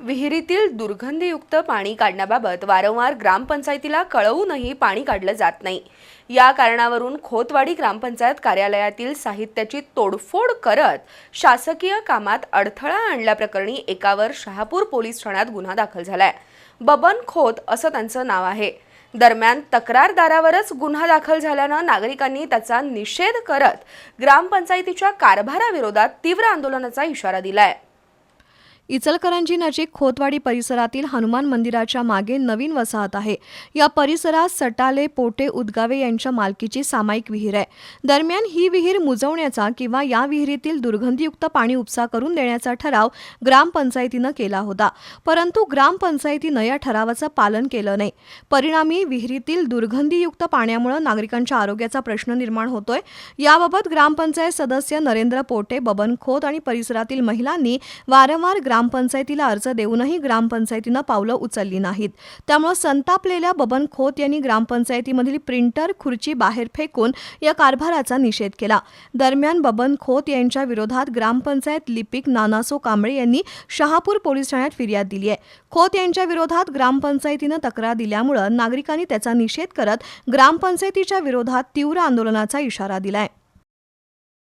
विहिरीतील दुर्गंधीयुक्त पाणी काढण्याबाबत वारंवार ग्रामपंचायतीला कळवूनही पाणी काढलं जात नाही. या कारणावरून खोतवाडी ग्रामपंचायत कार्यालयातील साहित्याची तोडफोड करत शासकीय कामात अडथळा आणल्याप्रकरणी एकावर शहापूर पोलीस ठाण्यात गुन्हा दाखल झालाय. बबन खोत असं त्यांचं नाव आहे. दरम्यान तक्रारदारावरच गुन्हा दाखल झाल्यानं नागरिकांनी त्याचा निषेध करत ग्रामपंचायतीच्या कारभाराविरोधात तीव्र आंदोलनाचा इशारा दिलाय. इचलकरंजी नजीक खोतवाडी परिसरातील हनुमान मंदिराच्या मागे नवीन वसाहत आहे. या परिसरात सटाले पोटे उदगावे यांच्या मालकीची सामायिक विहीर आहे. दरम्यान ही विहीर मुजवण्याचा किंवा या विहिरीतील दुर्गंधीयुक्त पाणी उपसा करून देण्याचा ठराव ग्रामपंचायतीनं केला होता. परंतु ग्रामपंचायतीनं या ठरावाचं पालन केलं नाही. परिणामी विहिरीतील दुर्गंधीयुक्त पाण्यामुळे नागरिकांच्या आरोग्याचा प्रश्न निर्माण होतोय. याबाबत ग्रामपंचायत सदस्य नरेंद्र पोटे बबन खोत आणि परिसरातील महिलांनी वारंवार ग्रामपंचायतीला अर्ज देऊनही ग्रामपंचायतीनं पावलं उचलली नाहीत. त्यामुळे संतापलेल्या बबन खोत यांनी ग्रामपंचायतीमधील प्रिंटर खुर्ची बाहेर फेकून या कारभाराचा निषेध केला. दरम्यान बबन खोत यांच्या विरोधात ग्रामपंचायत लिपिक नानासो कांबळे यांनी शहापूर पोलीस ठाण्यात फिर्याद दिली आहे खोत यांच्या विरोधात ग्रामपंचायतीनं तक्रार दिल्यामुळं नागरिकांनी त्याचा निषेध करत ग्रामपंचायतीच्या विरोधात तीव्र आंदोलनाचा इशारा दिलाय.